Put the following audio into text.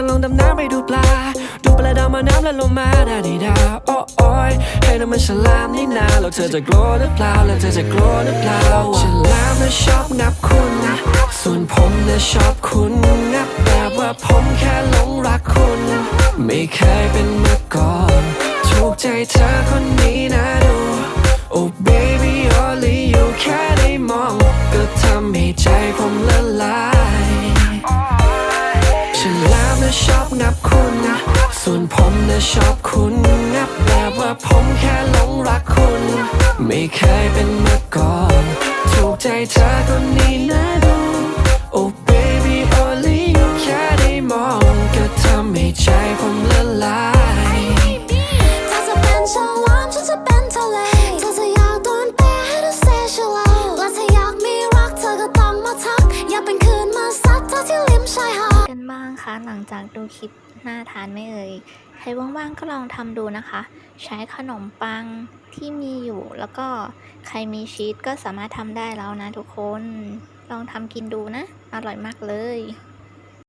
อลงดำน้ำไปดูปลา ดูปลาดาวมาน้ำแล้วลงมาดาดีดาโอ้โอยให้น้ำมันฉลามนี่นาแล้วเธอจะกลัวหรือเปล่าแล้วเธอจะกลัวหรือเปล่าฉลามน่ะชอบงับคุณส่วนผมน่ะชอบคุณงับแบบว่าผมแค่หลงรักคุณ ไม่เคยเป็นมาก่อนถูกใจเธอคนนี้นะดู Oh baby only you แค่ได้มอง ก็ทำให้ใจผมละลาย นะชอบนับคุณนะ ส่วนผมนะชอบคุณนับแบบว่าผมแค่หลงรักคุณ ไม่เคยเป็นมาก่อน ถูกใจเธอคนนี้นะดู Oh baby only you แค่ได้มองก็ทำให้ใจผมละลายถ้าจะเป็นฉลามฉันจะเป็นทะเลถ้าจะอยากโดนเปย์ให้เธอเซชลาและถ้าอยากมีรักเธอก็ต้องมาทัก อย่าเป็นคืนมาซัดเธอที่ริมชายหาด กันบ้างคะ หลังจากดูคลิปน่าทานไม่เอ่ย ใครว่างๆก็ลองทำดูนะคะ ใช้ขนมปังที่มีอยู่แล้วก็ใครมีชีสก็สามารถทำได้แล้วนะทุกคน ลองทำกินดูนะ อร่อยมากเลย